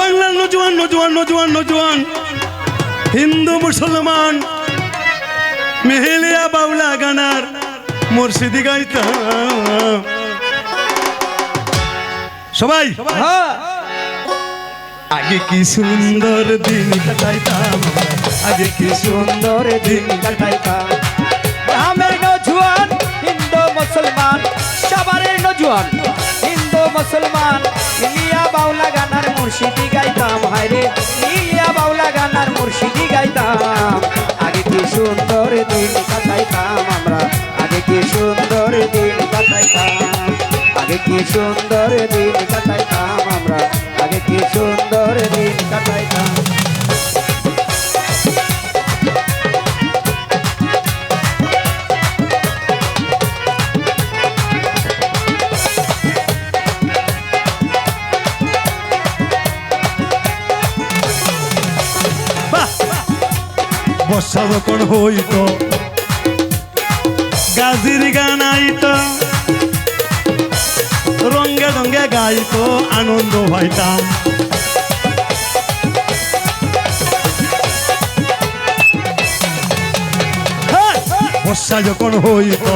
নজওয়ান নজওয়ান নজওয়ান হিন্দু মুসলমান মেহেলিয়া বাউলা গানার মুর্শিদি গাইতা সবাই? হ্যাঁ। আগে কি সুন্দর দিন কাটাইতাম। আগে কি সুন্দর দিন কাটাইতাম। গ্রামের নজুয়ান হিন্দু মুসলমান সবারের নজুয়ান হিন্দু মুসলমান ইলিয়া বাউলা গানার মুর্শিদি গাইতাম হায়রে ইয়া বাউলা গানার মুর্শিদি গাইতাম। আগে কি সুন্দর দিন কাটাইতাম আমরা, আগে কি সুন্দর দিন কাটাইতাম। আগে কি সুন্দর দিন কাটাইতাম আমরা, আগে কি সুন্দর দিন কাটাইতাম। বর্ষা যখন হইত। গাজির গান আইত, রঙ্গে রঙ্গে গাইত, আনন্দ পাইতাম। হ্যাঁ! বর্ষা যখন হইত।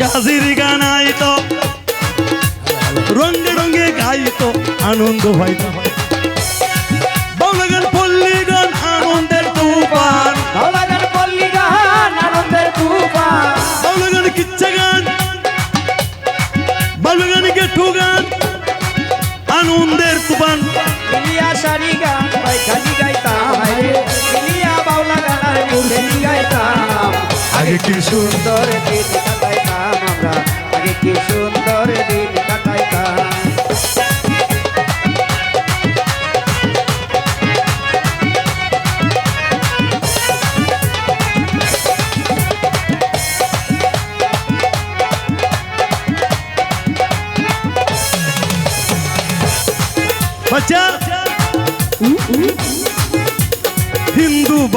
গাজির গান আইত, রঙ্গে রঙ্গে গাইত, আনন্দ পাইতাম। কিচ্ছা গান গেঠু গান আনন্দের তুফান ইলিয়া সারি গান পাইখানি গাইতাম ইলিয়া বাউলা গান আর গাইতাম আগে কি সুন্দর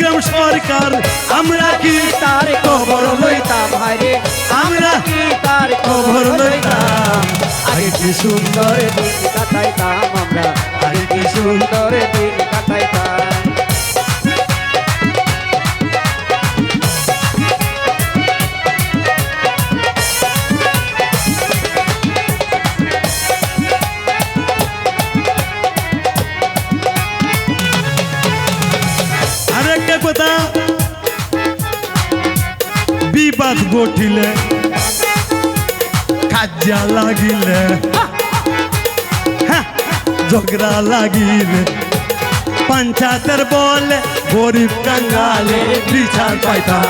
কে বা গ্রাম সরকার। আমরা কি তার খবর লইতাম? হায়রে, আমরা কি তার খবর লইতাম? আরে কি সুন্দর দিন কাটাইতাম আমরা। আরে কি সুন্দর দিন কাটাইতাম। বিবাদ গঠিলে কাজা লাগিলে হ্যাঁ, ঝগড়া লাগিলে পঞ্চায়েতের বলে গরিব কাঙ্গালে বিচার পাইতাম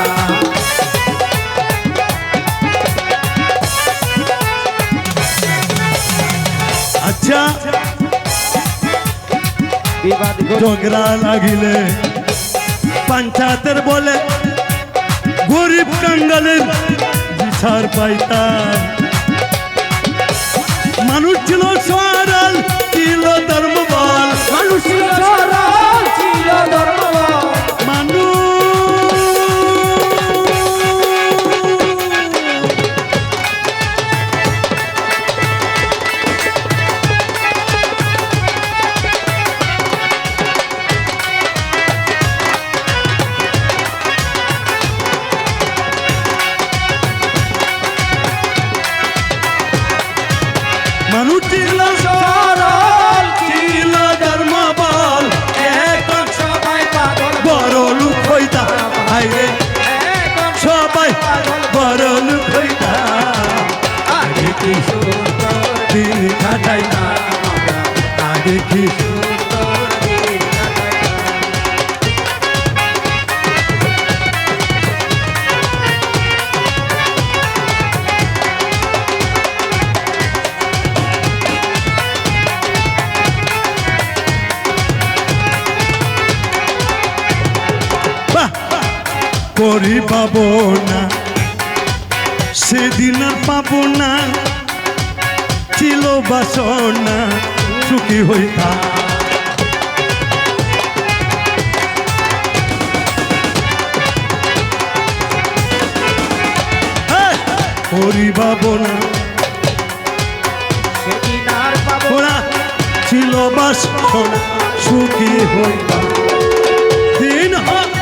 আচ্ছা বিবাদ ঝগড়া লাগিলে পঞ্চায়েতের বলে গরিব কাঙ্গালের বিচার পাইতাম। মানুষ ছিল সারাল ছিল ধর্ম বল মানুষ ছিল সারাল ছিল ধর্মবল εκεί Κόρη παπώνα, σε δίναν παπώνα, κύλο βασώνα, সুখী হইতা হ্যাঁ, পাবো না সেদিন আর পাবো। না ছিল বাসনা সুখী হইতা দিন হয়